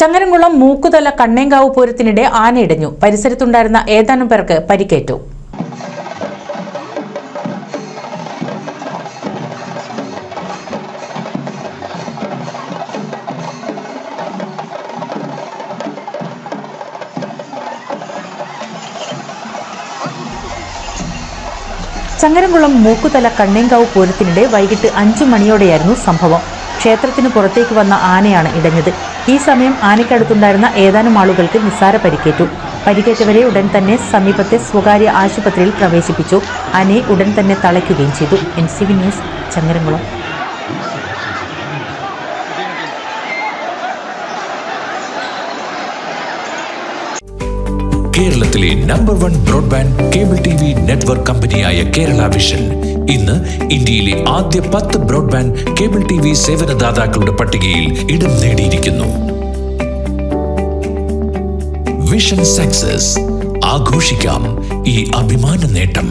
ചങ്ങരംകുളം മൂക്കുതല കണ്ണേങ്കാവ് പൂരത്തിനിടെ ആനയിടഞ്ഞു. പരിസരത്തുണ്ടായിരുന്ന ഏതാനും പേർക്ക് പരിക്കേറ്റു. ചങ്ങരംകുളം മൂക്കുതല കണ്ണേങ്കാവ് പൂരത്തിനിടെ വൈകിട്ട് അഞ്ചു മണിയോടെയായിരുന്നു സംഭവം. ക്ഷേത്രത്തിന് പുറത്തേക്ക് വന്ന ആനയാണ് ഇടഞ്ഞത്. ഈ സമയം ആനയ്ക്കടുത്തുണ്ടായിരുന്ന ഏതാനും ആളുകൾക്ക് നിസ്സാര പരിക്കേറ്റു. പരിക്കേറ്റവരെ ഉടൻ തന്നെ സമീപത്തെ സ്വകാര്യ ആശുപത്രിയിൽ പ്രവേശിപ്പിച്ചു. ആനയെ ഉടൻ തന്നെ തളയ്ക്കുകയും ചെയ്തു. N C V news Changaramkulam. കേരളത്തിലെ number one broadband cable T V network കമ്പനിയായ കേരള വിഷൻ ഇന്ന് ഇന്ത്യയിലെ ആദ്യ പത്ത് ബ്രോഡ്ബാൻഡ് കേബിൾ ടി വി സേവനദാതാക്കളുടെ പട്ടികയിൽ ഇടം നേടിയിരിക്കുന്നു. വിഷൻ സക്സസ് ആഘോഷിക്കാം ഈ അഭിമാന നേട്ടം.